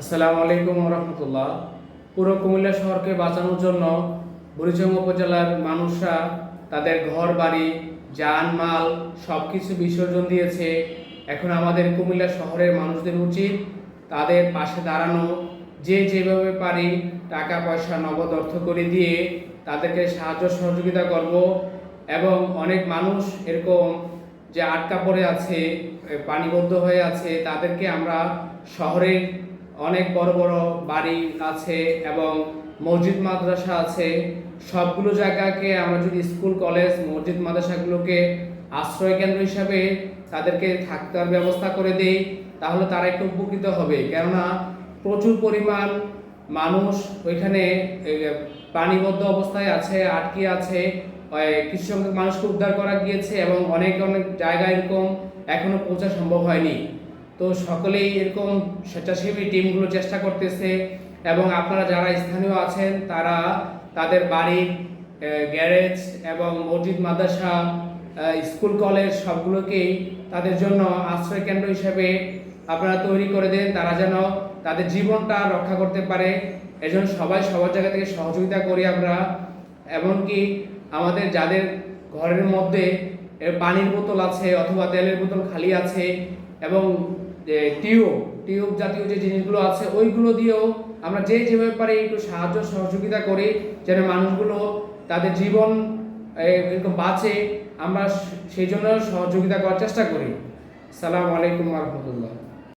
আসসালামু আলাইকুম রহমতুল্লাহ। পুরো কুমিল্লা শহরকে বাঁচানোর জন্য বুড়িচং উপজেলার মানুষরা তাদের ঘর, বাড়ি যানমাল সব কিছু বিসর্জন দিয়েছে। এখন আমাদের কুমিল্লা শহরের মানুষদের উচিত তাদের পাশে দাঁড়ানো, যে যেভাবে পারি টাকা, পয়সা, নগদ অর্থ করে দিয়ে তাদেরকে সাহায্য সহযোগিতা করব এবং অনেক মানুষ এরকম যে আটকা পড়ে আছে পানিবদ্ধ হয়ে আছে, তাদেরকে আমরা শহরে অনেক বড় বড় বাড়ি আছে এবং মসজিদ, মাদ্রাসা আছে। সবগুলো জায়গাকে আমরা যদি স্কুল, কলেজ, মসজিদ, মাদ্রাসাগুলোকে আশ্রয় কেন্দ্র হিসাবে তাদেরকে থাকার ব্যবস্থা করে দেই, তাহলে তারা একটু উপকৃত হবে। কেননা প্রচুর পরিমাণ মানুষ ওইখানে পানিবদ্ধ অবস্থায় আছে, আটকে আছে। কিছু সংখ্যক মানুষকে উদ্ধার করা গিয়েছে এবং অনেক অনেক জায়গায় এরকম এখনও পৌঁছা সম্ভব হয়নি। তো সকলেই এরকম স্বেচ্ছাসেবী টিমগুলো চেষ্টা করতেছে এবং আপনারা যারা স্থানীয় আছেন, তারা তাদের বাড়ির গ্যারেজ এবং মসজিদ, মাদ্রাসা স্কুল, কলেজ সবগুলোকেই তাদের জন্য আশ্রয় কেন্দ্র হিসেবে আপনারা তৈরি করে দেন। তারা যেন তাদের জীবনটা রক্ষা করতে পারে। এজন্য সবাই সবার জায়গা থেকে সহযোগিতা করি আমরা। এমনকি আমাদের যাদের ঘরের মধ্যে পানির বোতল আছে অথবা তেলের বোতল খালি আছে এবং টিউব টিউব জাতীয় যে জিনিসগুলো আছে, ওইগুলো দিয়েও আমরা যে যেভাবে পারি একটু সাহায্য, সহযোগিতা করি, যেন মানুষগুলো তাদের জীবন এরকম বাঁচে, আমরা সেই জন্য সহযোগিতা করার চেষ্টা করি। সালাম আলাইকুম রহমতুল্লাহ।